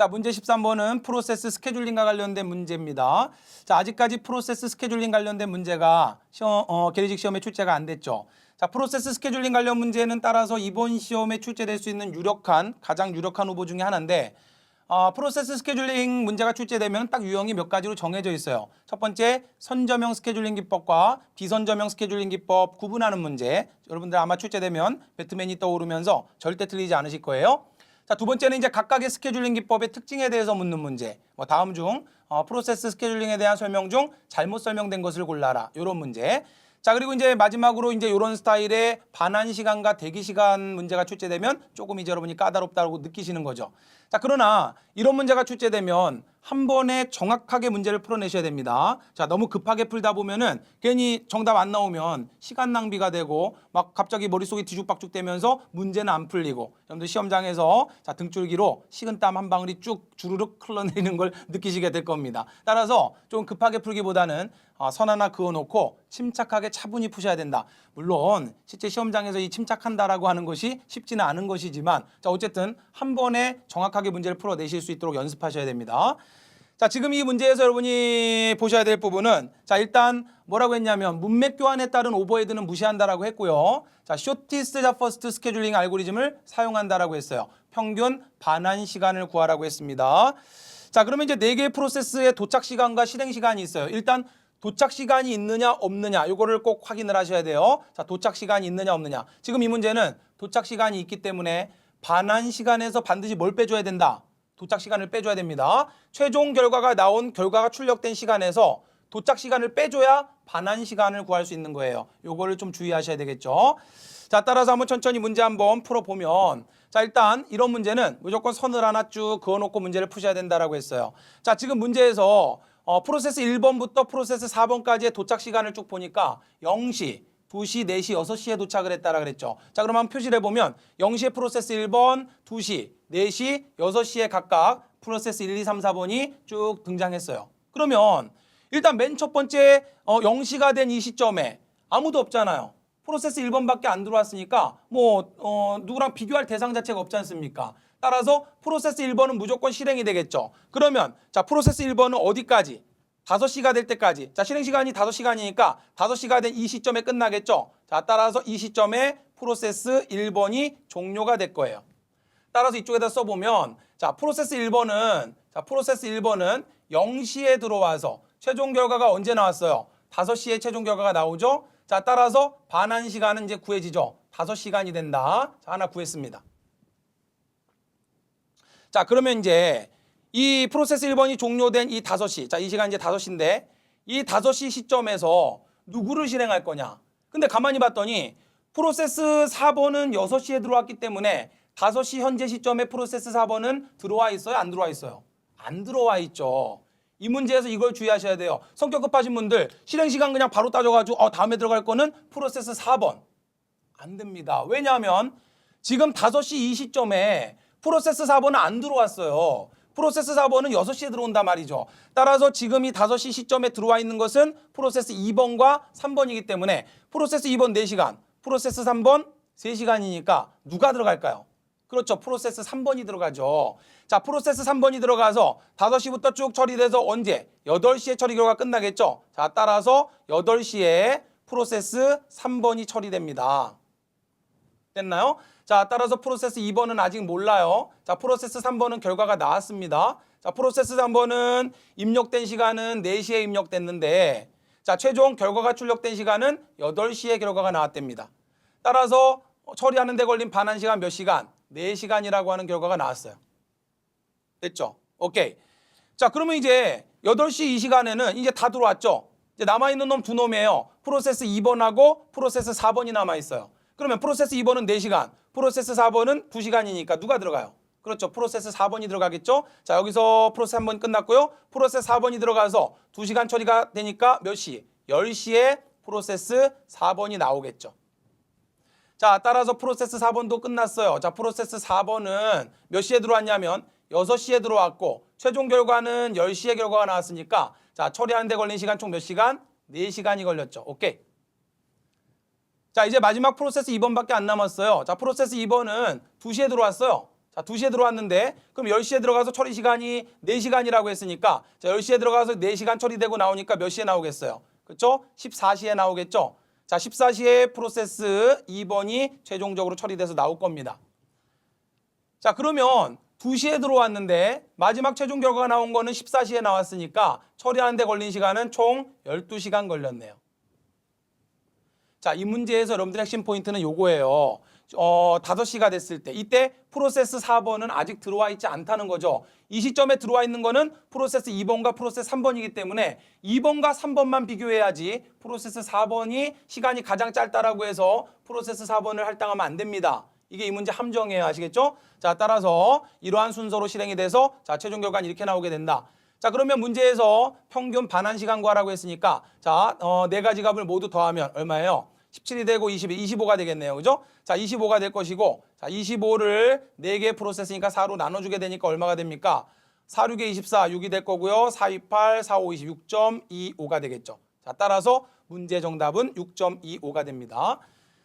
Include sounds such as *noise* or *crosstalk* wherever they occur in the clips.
자, 문제 13번은 프로세스 스케줄링과 관련된 문제입니다. 자, 아직까지 프로세스 스케줄링 관련된 문제가 시험, 어, 계리직 시험에 출제가 안 됐죠. 자, 프로세스 스케줄링 관련 문제는 따라서 이번 시험에 출제될 수 있는 유력한 가장 유력한 후보 중에 하나인데 어, 프로세스 스케줄링 문제가 출제되면 딱 유형이 몇 가지로 정해져 있어요. 첫 번째 선점형 스케줄링 기법과 비선점형 스케줄링 기법 구분하는 문제. 여러분들 아마 출제되면 배트맨이 떠오르면서 절대 틀리지 않으실 거예요. 자, 두 번째는 이제 각각의 스케줄링 기법의 특징에 대해서 묻는 문제. 뭐 다음 중 어, 프로세스 스케줄링에 대한 설명 중 잘못 설명된 것을 골라라. 이런 문제. 자, 그리고 이제 마지막으로 이제 이런 스타일의 반환 시간과 대기 시간 문제가 출제되면 조금 이제 여러분이 까다롭다고 느끼시는 거죠. 자, 그러나 이런 문제가 출제되면 한 번에 정확하게 문제를 풀어내셔야 됩니다. 자, 너무 급하게 풀다 보면은 괜히 정답 안 나오면 시간 낭비가 되고 막 갑자기 머릿속이 뒤죽박죽 되면서 문제는 안 풀리고 여러분들 시험장에서 자, 등줄기로 식은땀 한 방울이 쭉 주르륵 흘러내리는 걸 느끼시게 될 겁니다. 따라서 좀 급하게 풀기보다는 아, 선 하나 그어놓고 침착하게 차분히 푸셔야 된다. 물론 실제 시험장에서 이 침착한다라고 하는 것이 쉽지는 않은 것이지만 자 어쨌든 한 번에 정확하게 문제를 풀어내실 수 있도록 연습하셔야 됩니다. 자 지금 이 문제에서 여러분이 보셔야 될 부분은 자 일단 뭐라고 했냐면 문맥 교환에 따른 오버헤드는 무시한다라고 했고요. 자 쇼티스트 자 퍼스트 스케줄링 알고리즘을 사용한다라고 했어요. 평균 반환 시간을 구하라고 했습니다. 자 그러면 이제 네 개의 프로세스의 도착 시간과 실행 시간이 있어요. 일단 도착 시간이 있느냐 없느냐 요거를 꼭 확인을 하셔야 돼요. 자 도착 시간이 있느냐 없느냐. 지금 이 문제는 도착 시간이 있기 때문에 반환 시간에서 반드시 뭘 빼줘야 된다. 도착 시간을 빼줘야 됩니다. 최종 결과가 나온 결과가 출력된 시간에서 도착 시간을 빼줘야 반환 시간을 구할 수 있는 거예요. 요거를 좀 주의하셔야 되겠죠. 자, 따라서 한번 천천히 문제 한번 풀어보면 자, 일단 이런 문제는 무조건 선을 하나 쭉 그어놓고 문제를 푸셔야 된다라고 했어요. 자, 지금 문제에서 어, 프로세스 1번부터 프로세스 4번까지의 도착 시간을 쭉 보니까 0시, 2시, 4시, 6시에 도착을 했다라 그랬죠. 자, 그럼 한번 표시를 해보면 0시에 프로세스 1번, 2시, 4시, 6시에 각각 프로세스 1, 2, 3, 4번이 쭉 등장했어요. 그러면 일단 맨 첫 번째 어, 0시가 된 이 시점에 아무도 없잖아요. 프로세스 1번밖에 안 들어왔으니까 뭐 어, 누구랑 비교할 대상 자체가 없지 않습니까? 따라서 프로세스 1번은 무조건 실행이 되겠죠. 그러면 자 프로세스 1번은 어디까지? 5시가 될 때까지. 자 실행 시간이 5시간이니까 5시가 된 이 시점에 끝나겠죠. 자 따라서 이 시점에 프로세스 1번이 종료가 될 거예요. 따라서 이쪽에다 써보면 자 프로세스 1번은 자 프로세스 1번은 0시에 들어와서 최종 결과가 언제 나왔어요? 5시에 최종 결과가 나오죠. 자 따라서 반환 시간은 이제 구해지죠. 5시간이 된다. 자 하나 구했습니다. 자 그러면 이제 이 프로세스 1번이 종료된 이 5시 자 이 시간 이제 5시인데 이 5시 시점에서 누구를 실행할 거냐 근데 가만히 봤더니 프로세스 4번은 6시에 들어왔기 때문에 5시 현재 시점에 프로세스 4번은 들어와 있어요 안 들어와 있어요 안 들어와 있죠 이 문제에서 이걸 주의하셔야 돼요 성격 급하신 분들 실행 시간 그냥 바로 따져가지고 어 다음에 들어갈 거는 프로세스 4번 안 됩니다 왜냐하면 지금 5시 이 시점에 프로세스 4번은 안 들어왔어요. 프로세스 4번은 6시에 들어온단 말이죠. 따라서 지금 이 5시 시점에 들어와 있는 것은 프로세스 2번과 3번이기 때문에 프로세스 2번 4시간, 프로세스 3번 3시간이니까 누가 들어갈까요? 그렇죠. 프로세스 3번이 들어가죠. 자, 프로세스 3번이 들어가서 5시부터 쭉 처리돼서 언제? 8시에 처리 결과가 끝나겠죠. 자, 따라서 8시에 프로세스 3번이 처리됩니다. 됐나요? 자, 따라서 프로세스 2번은 아직 몰라요. 자, 프로세스 3번은 결과가 나왔습니다. 자, 프로세스 3번은 입력된 시간은 4시에 입력됐는데 자, 최종 결과가 출력된 시간은 8시에 결과가 나왔답니다. 따라서 처리하는 데 걸린 반환 시간 몇 시간? 4시간이라고 하는 결과가 나왔어요. 됐죠? 오케이. 자, 그러면 이제 8시 이 시간에는 이제 다 들어왔죠? 이제 남아있는 놈 두 놈이에요. 프로세스 2번하고 프로세스 4번이 남아있어요. 그러면 프로세스 2번은 4시간, 프로세스 4번은 2시간이니까 누가 들어가요? 그렇죠. 프로세스 4번이 들어가겠죠. 자, 여기서 프로세스 3번 끝났고요. 프로세스 4번이 들어가서 2시간 처리가 되니까 몇 시? 10시에 프로세스 4번이 나오겠죠. 자, 따라서 프로세스 4번도 끝났어요. 자, 프로세스 4번은 몇 시에 들어왔냐면 6시에 들어왔고 최종 결과는 10시에 결과가 나왔으니까 자, 처리하는 데 걸린 시간 총 몇 시간? 4시간이 걸렸죠. 오케이. 자, 이제 마지막 프로세스 2번밖에 안 남았어요. 자, 프로세스 2번은 2시에 들어왔어요. 자, 2시에 들어왔는데 그럼 10시에 들어가서 처리 시간이 4시간이라고 했으니까 자, 10시에 들어가서 4시간 처리되고 나오니까 몇 시에 나오겠어요? 그렇죠? 14시에 나오겠죠? 자, 14시에 프로세스 2번이 최종적으로 처리돼서 나올 겁니다. 자, 그러면 2시에 들어왔는데 마지막 최종 결과가 나온 거는 14시에 나왔으니까 처리하는 데 걸린 시간은 총 12시간 걸렸네요. 자, 이 문제에서 여러분들 핵심 포인트는 요거예요. 어, 5시가 됐을 때 이때 프로세스 4번은 아직 들어와 있지 않다는 거죠. 이 시점에 들어와 있는 거는 프로세스 2번과 프로세스 3번이기 때문에 2번과 3번만 비교해야지 프로세스 4번이 시간이 가장 짧다라고 해서 프로세스 4번을 할당하면 안 됩니다. 이게 이 문제 함정이에요. 아시겠죠? 자, 따라서 이러한 순서로 실행이 돼서 자, 최종 결과는 이렇게 나오게 된다. 자, 그러면 문제에서 평균 반환 시간 구하라고 했으니까 자, 어, 네 가지 값을 모두 더하면 얼마예요? 17이 되고 22, 25가 되겠네요. 그죠? 자, 25가 될 것이고 자, 25를 4개 프로세스니까 4로 나눠주게 되니까 얼마가 됩니까? 4, 6에 24, 6이 될 거고요. 4, 28, 4, 5, 20, 6.25가 되겠죠. 자, 따라서 문제 정답은 6.25가 됩니다.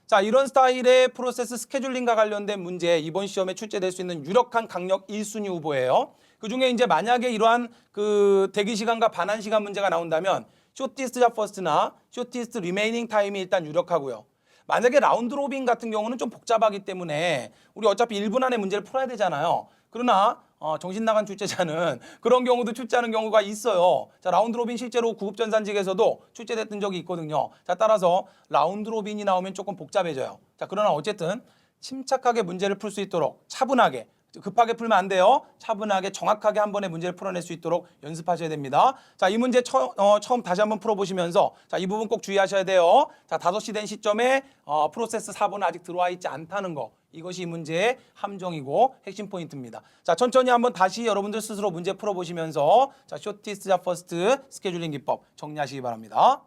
자, 이런 스타일의 프로세스 스케줄링과 관련된 문제 이번 시험에 출제될 수 있는 유력한 강력 1순위 후보예요. 그 중에 이제 만약에 이러한 그 대기 시간과 반환 시간 문제가 나온다면 쇼티스트 잡 퍼스트나 쇼티스트 리메이닝 타임이 일단 유력하고요. 만약에 라운드 로빈 같은 경우는 좀 복잡하기 때문에 우리 어차피 1분 안에 문제를 풀어야 되잖아요. 그러나 어, 정신 나간 출제자는 *laughs* 그런 경우도 출제하는 경우가 있어요. 자, 라운드 로빈 실제로 구급 전산직에서도 출제됐던 적이 있거든요. 자, 따라서 라운드 로빈이 나오면 조금 복잡해져요. 자, 그러나 어쨌든 침착하게 문제를 풀 수 있도록 차분하게 급하게 풀면 안 돼요. 차분하게 정확하게 한 번에 문제를 풀어낼 수 있도록 연습하셔야 됩니다. 자, 이 문제 처, 어, 처음 다시 한번 풀어보시면서 자, 이 부분 꼭 주의하셔야 돼요. 자, 5시 된 시점에 어, 프로세스 4번은 아직 들어와 있지 않다는 거. 이것이 이 문제의 함정이고 핵심 포인트입니다. 자, 천천히 한번 다시 여러분들 스스로 문제 풀어보시면서 자, 쇼티스트 자 퍼스트 스케줄링 기법 정리하시기 바랍니다.